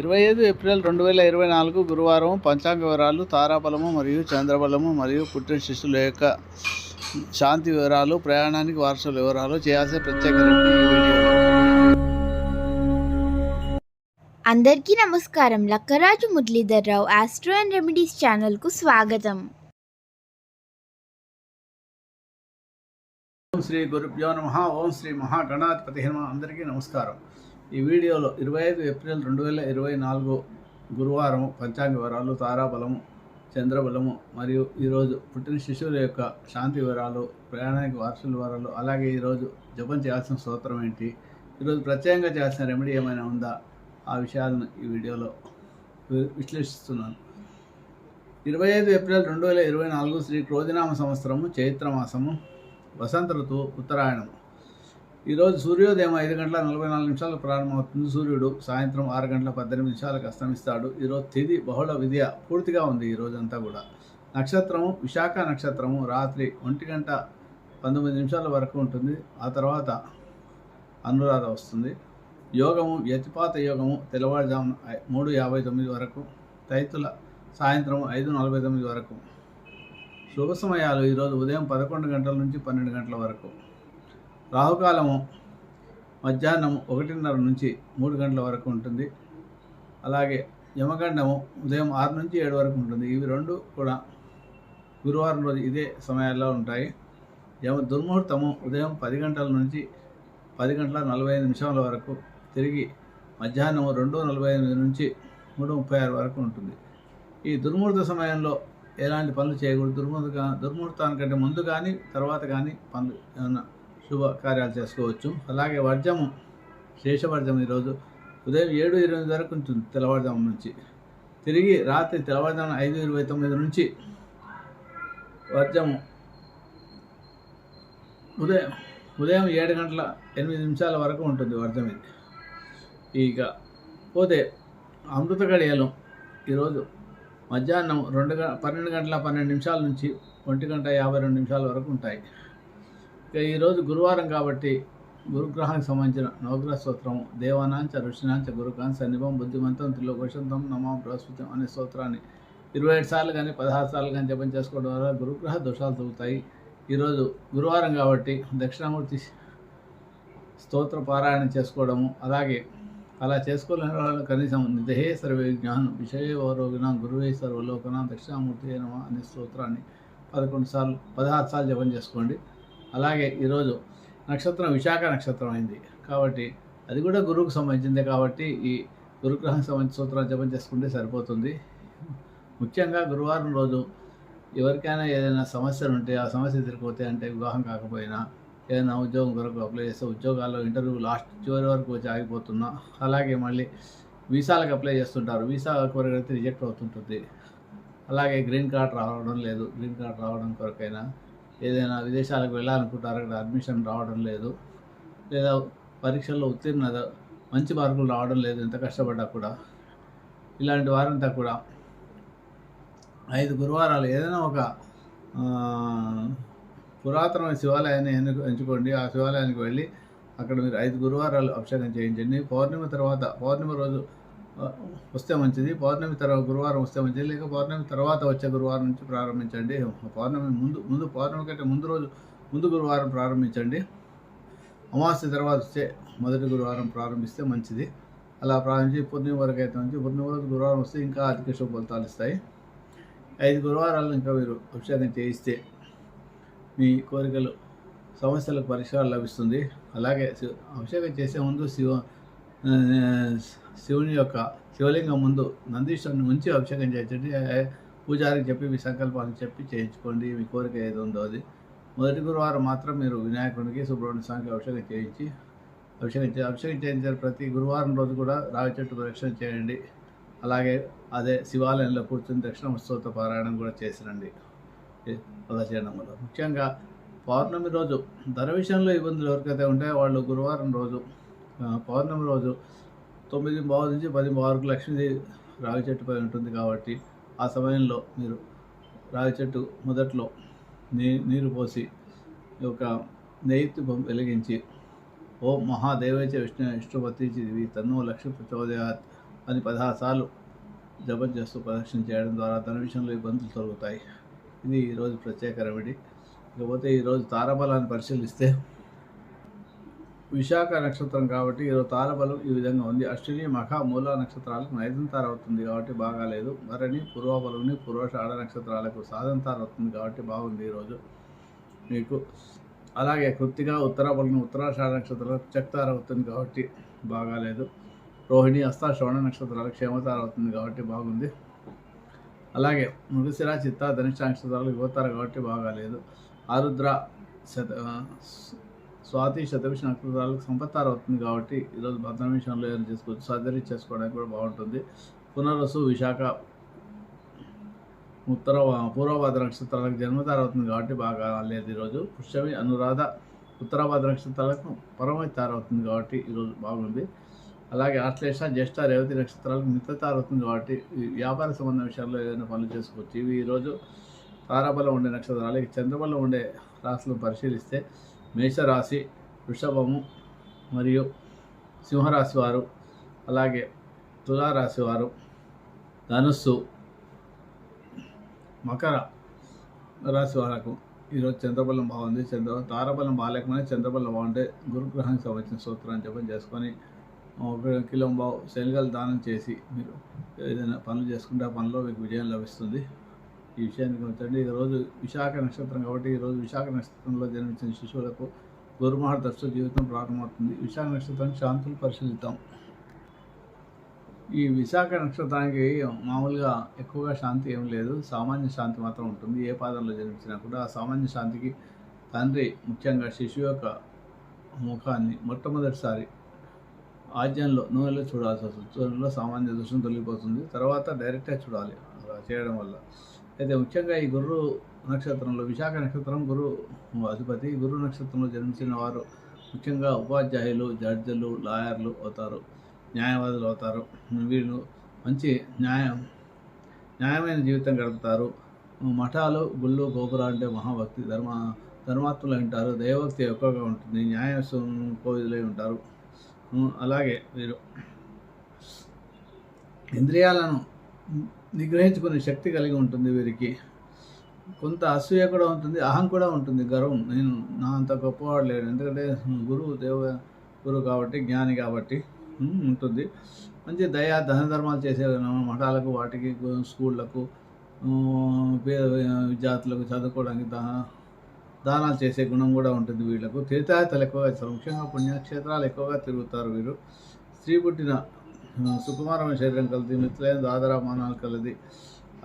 ఇరవై ఐదు ఏప్రిల్ రెండు వేల ఇరవై నాలుగు గురువారం పంచాంగ వివరాలు తారాబలము మరియు చంద్రబలము మరియు పుట్టిన శిశువుల యొక్క శాంతి వివరాలు ప్రయాణానికి వారసుల వివరాలు చేయాల్సిన ప్రత్యేక అందరికీ నమస్కారం. Lakkaraju Muralidhar Rao astro and remedies ఛానల్కు స్వాగతం. ఓం శ్రీ గురుభ్యో నమ. ఓం శ్రీ మహాగణాధిపతి నమ అందరికీ నమస్కారం. ఈ వీడియోలో ఇరవై ఐదు ఏప్రిల్ రెండు వేల ఇరవై నాలుగు గురువారం పంచాంగ వివరాలు తారాబలము చంద్రబలము మరియు ఈరోజు పుట్టిన శిశువుల యొక్క శాంతి వివరాలు ప్రయాణానికి వార్షిక వివరాలు అలాగే ఈరోజు జపం చేయాల్సిన స్తోత్రం ఏంటి ఈరోజు ప్రత్యేకంగా చేయాల్సిన రెమెడీ ఏమైనా ఉందా ఆ విషయాలను ఈ వీడియోలో విశ్లేషిస్తున్నాను. ఇరవై ఐదు ఏప్రిల్ రెండు వేల ఇరవై నాలుగు శ్రీ క్రోధినామ సంవత్సరము చైత్రమాసము వసంత ఋతువు ఉత్తరాయణము. ఈరోజు సూర్యోదయం ఐదు గంటల నలభై నాలుగు నిమిషాలకు ప్రారంభమవుతుంది. సూర్యుడు సాయంత్రం ఆరు గంటల పద్దెనిమిది నిమిషాలకు అస్తమిస్తాడు. ఈరోజు తిది బహుళ విద్య పూర్తిగా ఉంది ఈ రోజంతా కూడా. నక్షత్రము విశాఖ నక్షత్రము రాత్రి ఒంటి గంట పంతొమ్మిది నిమిషాల వరకు ఉంటుంది. ఆ తర్వాత అనురాధ వస్తుంది. యోగము వ్యతిపాత యోగము తెల్లవారుజామున మూడు యాభై తొమ్మిది వరకు తైతుల సాయంత్రం ఐదు నలభై తొమ్మిది వరకు. శుభ సమయాలు ఈరోజు ఉదయం పదకొండు గంటల నుంచి పన్నెండు గంటల వరకు. రాహుకాలము మధ్యాహ్నం ఒకటిన్నర నుంచి మూడు గంటల వరకు ఉంటుంది. అలాగే యమగండము ఉదయం ఆరు నుంచి ఏడు వరకు ఉంటుంది. ఇవి రెండు కూడా గురువారం రోజు ఇదే సమయాల్లో ఉంటాయి. యమ దుర్ముహూర్తము ఉదయం పది గంటల నుంచి పది గంటల నలభై ఐదు నిమిషాల వరకు తిరిగి మధ్యాహ్నం రెండు నలభై ఎనిమిది నుంచి మూడు ముప్పై ఆరు వరకు ఉంటుంది. ఈ దుర్ముహూర్త సమయంలో ఎలాంటి పనులు చేయకూడదు. దుర్ముహూర్త దుర్ముహూర్తానికంటే ముందు కానీ తర్వాత కానీ పనులు ఏమైనా శుభకార్యాలు చేసుకోవచ్చు. అలాగే వర్జము శేషవర్జం ఈరోజు ఉదయం ఏడు ఇరవై వరకు ఉంటుంది తెల్లవారుజాము నుంచి. తిరిగి రాత్రి తెల్లవారుజామున ఐదు ఇరవై తొమ్మిది నుంచి వర్జము ఉదయం ఉదయం ఏడు గంటల ఎనిమిది నిమిషాల వరకు ఉంటుంది వర్జం ఇది. ఇక పోతే అమృత గడియలు ఈరోజు మధ్యాహ్నం రెండు గ పన్నెండు గంటల పన్నెండు నిమిషాల నుంచి ఒంటి గంట యాభై రెండు నిమిషాల వరకు ఉంటాయి. ఈరోజు గురువారం కాబట్టి గురుగ్రహానికి సంబంధించిన నవగ్రహ స్తోత్రం దేవానాంచ ఋషినాంచ గురుకాన్ సన్నిభం బుద్ధిమంతం త్రిలోకషంతం నమో బృహస్పతి అనే స్తోత్రాన్ని ఇరవై ఏడు సార్లు కానీ పదహారు సార్లు కానీ జపం చేసుకోవడం వల్ల గురుగ్రహ దోషాలు తగ్గుతాయి. ఈరోజు గురువారం కాబట్టి దక్షిణామూర్తి స్తోత్ర పారాయణం చేసుకోవడము అలాగే అలా చేసుకోలేని వాళ్ళు కనీసం నిధే సర్వే జ్ఞానం విషయవరోగిన గురువే సర్వలోకన దక్షిణామూర్తి నమ అనే స్తోత్రాన్ని పదకొండు సార్లు పదహారు సార్లు జపం చేసుకోండి. అలాగే ఈరోజు నక్షత్రం విశాఖ నక్షత్రం అయింది. కాబట్టి అది కూడా గురువుకు సంబంధించిందే కాబట్టి ఈ గురుగ్రహం సంబంధించిన సూత్రాలు జపం చేసుకుంటే సరిపోతుంది. ముఖ్యంగా గురువారం రోజు ఎవరికైనా ఏదైనా సమస్యలు ఉంటే ఆ సమస్య ఎదుర్కొతే అంటే వివాహం కాకపోయినా ఏదైనా ఉద్యోగం కొరకు అప్లై చేస్తే ఉద్యోగాల్లో ఇంటర్వ్యూ లాస్ట్ చివరి వరకు వచ్చి ఆగిపోతున్నా అలాగే మళ్ళీ వీసాలకు అప్లై చేస్తుంటారు. వీసా కొరకు అయితే రిజెక్ట్ అవుతుంటుంది. అలాగే గ్రీన్ కార్డ్ రావడం లేదు. గ్రీన్ కార్డ్ రావడం కొరకైనా ఏదైనా విదేశాలకు వెళ్ళాలనుకుంటారు అక్కడ అడ్మిషన్ రావడం లేదు. లేదా పరీక్షల్లో ఉత్తీర్ణత మంచి మార్కులు రావడం లేదు ఎంత కష్టపడ్డా కూడా. ఇలాంటి వారంతా కూడా ఐదు గురువారాలు ఏదైనా ఒక పురాతనమైన శివాలయాన్ని ఎన్ను ఎంచుకోండి. ఆ శివాలయానికి వెళ్ళి అక్కడ మీరు ఐదు గురువారాలు అభిషేకం చేయించండి. పౌర్ణిమ తర్వాత పౌర్ణమి రోజు వస్తే మంచిది పౌర్ణమి తర్వాత గురువారం వస్తే మంచిది లేక పౌర్ణమి తర్వాత వచ్చే గురువారం నుంచి ప్రారంభించండి. పౌర్ణమి ముందు ముందు పౌర్ణమి కంటే ముందు రోజు ముందు గురువారం ప్రారంభించండి. అమావాస్య తర్వాత వచ్చే మొదటి గురువారం ప్రారంభిస్తే మంచిది. అలా ప్రారంభించి పూర్ణిమ వరకు అయితే మంచి పూర్ణిమ రోజు గురువారం వస్తే ఇంకా అధిక శుభ ఫలితాలు ఇస్తాయి. ఐదు గురువారాలు ఇంకా మీరు అభిషేకం చేయిస్తే మీ కోరికలు సమస్యలకు పరిష్కారం లభిస్తుంది. అలాగే శివ అభిషేకం చేసే ముందు శివ శివుని యొక్క శివలింగం ముందు నందీశ్వరుని ఉంచి అభిషేకం చేయించండి. పూజారికి చెప్పి మీ సంకల్పాన్ని చెప్పి చేయించుకోండి. మీ కోరిక ఏది ఉందో అది. మొదటి గురువారం మాత్రం మీరు వినాయకునికి సుబ్రహ్మణ్య స్వామికి అభిషేకం చేయించి అభిషేకం చే అభిషేకం చేయించిన ప్రతి గురువారం రోజు కూడా రావి చెట్టు ప్రదక్షిణ చేయండి. అలాగే అదే శివాలయంలో కూర్చుని దక్షిణ స్తోత్ర పారాయణం కూడా చేసిరండి. ఏ- అలా చేయడం వల్ల ముఖ్యంగా పౌర్ణమి రోజు ధర విషయంలో ఇబ్బందులు ఎవరికైతే ఉంటాయో వాళ్ళు గురువారం రోజు పౌర్ణమి రోజు తొమ్మిది బావు నుంచి పది వరకు లక్ష్మీదేవి రావి చెట్టుపై ఉంటుంది కాబట్టి ఆ సమయంలో మీరు రావి చెట్టు మొదట్లో నీ నీరు పోసి ఒక యొక్క నెయ్యి వెలిగించి ఓ మహాదేవైచ విష్ణు విష్ణుపతి చిదివి తన్నో లక్ష్మి ప్రచోదయాత్ అని పదహారు సార్లు జపం చేస్తూ ప్రదక్షిణ చేయడం ద్వారా తన విషయంలో ఇబ్బందులు తొలగుతాయి. ఇది ఈరోజు ప్రత్యేక రెమెడీ. ఇకపోతే ఈరోజు తారాబలాన్ని పరిశీలిస్తే విశాఖ నక్షత్రం కాబట్టి ఈరోజు తారబలం ఈ విధంగా ఉంది. అశ్విని మఖ మూల నక్షత్రాలకు నైదంతార అవుతుంది కాబట్టి బాగాలేదు. మరని పూర్వబలుని పూర్వషాఢ నక్షత్రాలకు సాధన అవుతుంది కాబట్టి బాగుంది ఈరోజు మీకు. అలాగే కృత్తిగా ఉత్తరాబలం ఉత్తరాషాఢ నక్షత్రాలకు చెక్తార అవుతుంది కాబట్టి బాగాలేదు. రోహిణి హస్త శ్రవణ నక్షత్రాలకు క్షేమతార అవుతుంది కాబట్టి బాగుంది. అలాగే మృగశిర చిత్త ధనిష్ట నక్షత్రాలకు యువతార కాబట్టి బాగాలేదు. ఆరుద్ర శత స్వాతి శతవిష నక్షత్రాలకు సంపత్తారు అవుతుంది కాబట్టి ఈరోజు భద్రం విషయంలో ఏదైనా చేసుకోవచ్చు. సర్జరీ చేసుకోవడానికి కూడా బాగుంటుంది. పునర్వసు విశాఖ ఉత్తర పూర్వభాద్ర నక్షత్రాలకు జన్మతార అవుతుంది కాబట్టి బాగా లేదు ఈరోజు. పుష్యమి అనురాధ ఉత్తరాభాద్ర నక్షత్రాలకు పరమై అవుతుంది కాబట్టి ఈరోజు బాగుంది. అలాగే ఆశ్లేష జ్యేష్ఠ రేవతి నక్షత్రాలకు మిత్రతార అవుతుంది కాబట్టి వ్యాపార సంబంధ విషయాల్లో ఏదైనా పనులు చేసుకోవచ్చు. ఇవి ఈరోజు తారాబలం ఉండే నక్షత్రాలు చంద్రబలం ఉండే రాశులను పరిశీలిస్తే మేషరాశి వృషభము మరియు సింహరాశి వారు అలాగే తులారాశి వారు ధనుస్సు మకర రాశి వాళ్ళకు ఈరోజు చంద్రబలం బాగుంది. చంద్ర తారబలం బాగాలేకపోయినా చంద్రబలం బాగుంటే గురుగ్రహానికి సంబంధించిన సూత్రాన్ని జపం చేసుకొని ఒక కిలో బావు శనగలు దానం చేసి మీరు ఏదైనా పనులు చేసుకుంటే ఆ పనిలో మీకు విజయం లభిస్తుంది. ఈ విషయాన్ని గమనించండి ఈరోజు విశాఖ నక్షత్రం కాబట్టి ఈరోజు విశాఖ నక్షత్రంలో జన్మించిన శిశువులకు గురుమహర్దశ జీవితం ప్రారంభమవుతుంది. విశాఖ నక్షత్రానికి శాంతులు పరిశీలిద్దాం. ఈ విశాఖ నక్షత్రానికి మామూలుగా ఎక్కువగా శాంతి ఏం లేదు. సామాన్య శాంతి మాత్రం ఉంటుంది. ఏ పాదంలో జన్మించినా కూడా ఆ సామాన్య శాంతికి తండ్రి ముఖ్యంగా శిశువు యొక్క ముఖాన్ని మొట్టమొదటిసారి ఆజ్యంలో నూనెలో చూడాల్సి వస్తుంది. నూనెలో సామాన్య దృశ్యం తొలగిపోతుంది. తర్వాత డైరెక్ట్గా చూడాలి. అలా చేయడం వల్ల అయితే ముఖ్యంగా ఈ గురు నక్షత్రంలో విశాఖ నక్షత్రం గురు అధిపతి. గురు నక్షత్రంలో జన్మించిన వారు ముఖ్యంగా ఉపాధ్యాయులు జడ్జలు లాయర్లు అవుతారు న్యాయవాదులు అవుతారు. వీళ్ళు మంచి న్యాయం న్యాయమైన జీవితం గడుపుతారు. మఠాలు గుళ్ళు గోపురాలు అంటే మహాభక్తి. ధర్మ ధర్మాత్ములు ఉంటారు దైవభక్తి ఎక్కువగా ఉంటుంది న్యాయ కోవిదులై ఉంటారు. అలాగే వీరు ఇంద్రియాలను నిగ్రహించుకునే శక్తి కలిగి ఉంటుంది వీరికి. కొంత అసూయ కూడా ఉంటుంది అహం కూడా ఉంటుంది. గర్వం. నేను నా అంత గొప్పవాడు లేడు ఎందుకంటే గురువు దేవ గురువు కాబట్టి జ్ఞాని కాబట్టి ఉంటుంది. మంచి దయా దాన ధర్మాలు చేసే మఠాలకు వాటికి స్కూళ్ళకు పేద విద్యార్థులకు చదువుకోవడానికి దాన దానాలు చేసే గుణం కూడా ఉంటుంది వీళ్ళకు. తీర్థయాత్రలు ఎక్కువగా ముఖ్యంగా పుణ్యక్షేత్రాలు ఎక్కువగా తిరుగుతారు వీరు. స్త్రీ పుట్టిన సుకుమారమైన శరీరం కలది మిత్రులైన దాదరామానాలు కలది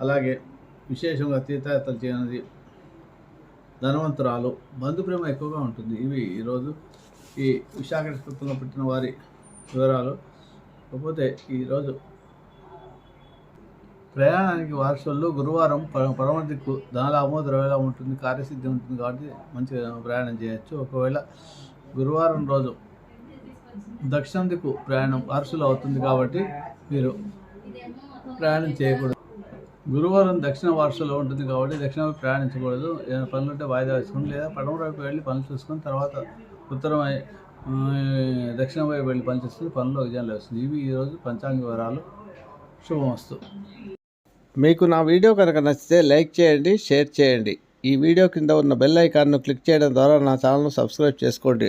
అలాగే విశేషంగా తీర్థయాత్రలు చేయనది ధనవంతురాలు. బంధుప్రేమ ఎక్కువగా ఉంటుంది. ఇవి ఈరోజు ఈ విశాఖ నక్షత్రంలో పుట్టిన వారి వివరాలు. కాకపోతే ఈరోజు ప్రయాణానికి వారసుల్లో గురువారం ప- పడమర దిక్కు ఉంటుంది కార్యసిద్ధి ఉంటుంది కాబట్టి మంచిగా ప్రయాణం చేయొచ్చు. ఒకవేళ గురువారం రోజు దక్షిణం దిక్కు ప్రయాణం అరుసులు అవుతుంది కాబట్టి మీరు ప్రయాణం చేయకూడదు. గురువారం దక్షిణ వారసులో ఉంటుంది కాబట్టి దక్షిణ ప్రయాణించకూడదు. ఏదైనా పనులు ఉంటే వాయిదా వేసుకుని లేదా పడమర వైపు వెళ్ళి పనులు చూసుకుని తర్వాత ఉత్తరం దక్షిణ వైపు వెళ్ళి పని చేసుకుని పనులు విజయాలు వస్తుంది. ఇవి ఈరోజు పంచాంగ వివరాలు. శుభమస్తు. మీకు నా వీడియో కనుక నచ్చితే లైక్ చేయండి షేర్ చేయండి. ఈ వీడియో కింద ఉన్న బెల్ ఐకాన్ను క్లిక్ చేయడం ద్వారా నా ఛానల్ను సబ్స్క్రైబ్ చేసుకోండి.